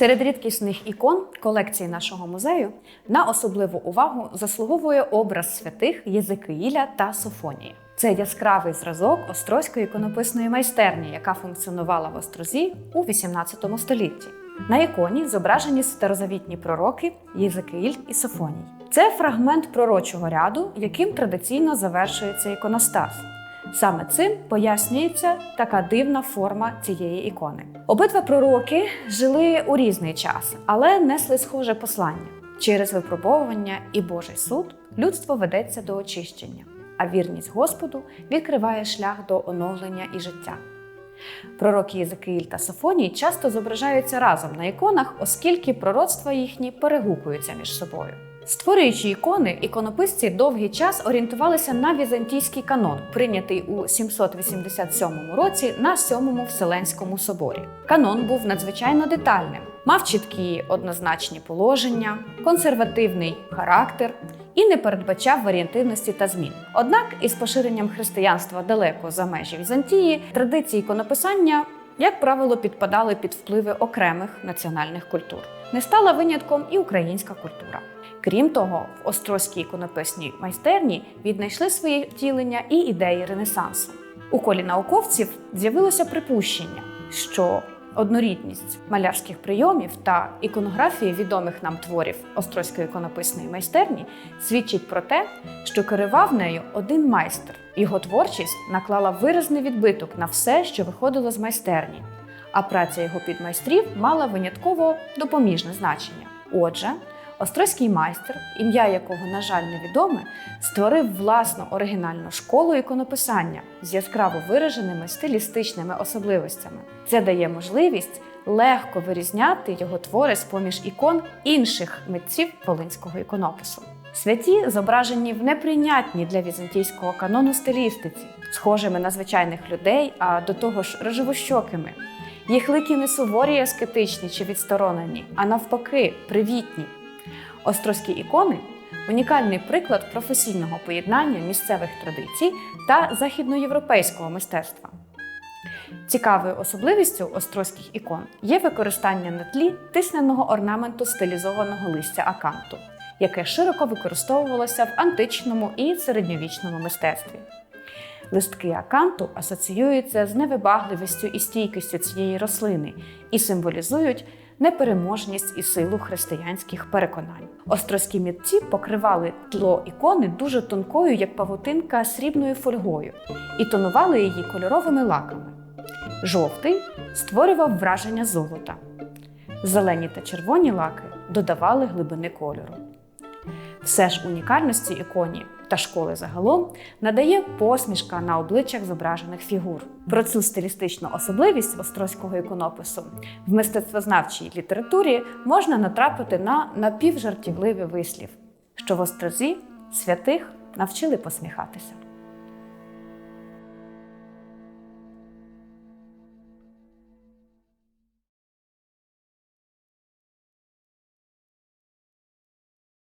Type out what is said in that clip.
Серед рідкісних ікон колекції нашого музею на особливу увагу заслуговує образ святих Єзекиїля та Софонії. Це яскравий зразок острозької іконописної майстерні, яка функціонувала в Острозі у XVIII столітті. На іконі зображені старозавітні пророки Єзекиїль і Софоній. Це фрагмент пророчого ряду, яким традиційно завершується іконостас. Саме цим пояснюється така дивна форма цієї ікони. Обидва пророки жили у різний час, але несли схоже послання. Через випробовування і Божий суд людство ведеться до очищення, а вірність Господу відкриває шлях до оновлення і життя. Пророки Єзекиїль та Софоній часто зображаються разом на іконах, оскільки пророцтва їхні перегукуються між собою. Створюючи ікони, іконописці довгий час орієнтувалися на візантійський канон, прийнятий у 787 році на Сьомому Вселенському соборі. Канон був надзвичайно детальним, мав чіткі однозначні положення, консервативний характер і не передбачав варіантивності та змін. Однак, із поширенням християнства далеко за межі Візантії, традиції іконописання, як правило, підпадали під впливи окремих національних культур. Не стала винятком і українська культура. Крім того, в острозькій іконописній майстерні віднайшли своє втілення і ідеї Ренесансу. У колі науковців з'явилося припущення, що однорідність малярських прийомів та іконографії відомих нам творів острозької іконописної майстерні свідчить про те, що керував нею один майстер. Його творчість наклала виразний відбиток на все, що виходило з майстерні, а праця його підмайстрів мала винятково допоміжне значення. Отже, Острозький майстер, ім'я якого, на жаль, невідоме, створив власну оригінальну школу іконописання з яскраво вираженими стилістичними особливостями. Це дає можливість легко вирізняти його твори з поміж ікон інших митців волинського іконопису. Святі зображені в неприйнятній для візантійського канону стилістиці, схожими на звичайних людей, а до того ж рожевощокими. Їх лики не суворі, і аскетичні чи відсторонені, а навпаки, привітні. Острозькі ікони унікальний приклад професійного поєднання місцевих традицій та західноєвропейського мистецтва. Цікавою особливістю острозьких ікон є використання на тлі тисненого орнаменту стилізованого листя аканту, яке широко використовувалося в античному і середньовічному мистецтві. Листки аканту асоціюються з невибагливістю і стійкістю цієї рослини і символізують непереможність і силу християнських переконань. Острозькі мітці покривали тло ікони дуже тонкою, як павутинка, срібною фольгою, і тонували її кольоровими лаками. Жовтий створював враження золота. Зелені та червоні лаки додавали глибини кольору. Все ж унікальності іконі та школи загалом надає посмішка на обличчях зображених фігур. Про цю стилістичну особливість острозького іконопису в мистецтвознавчій літературі можна натрапити на напівжартівливий вислів, що в острозі святих навчили посміхатися.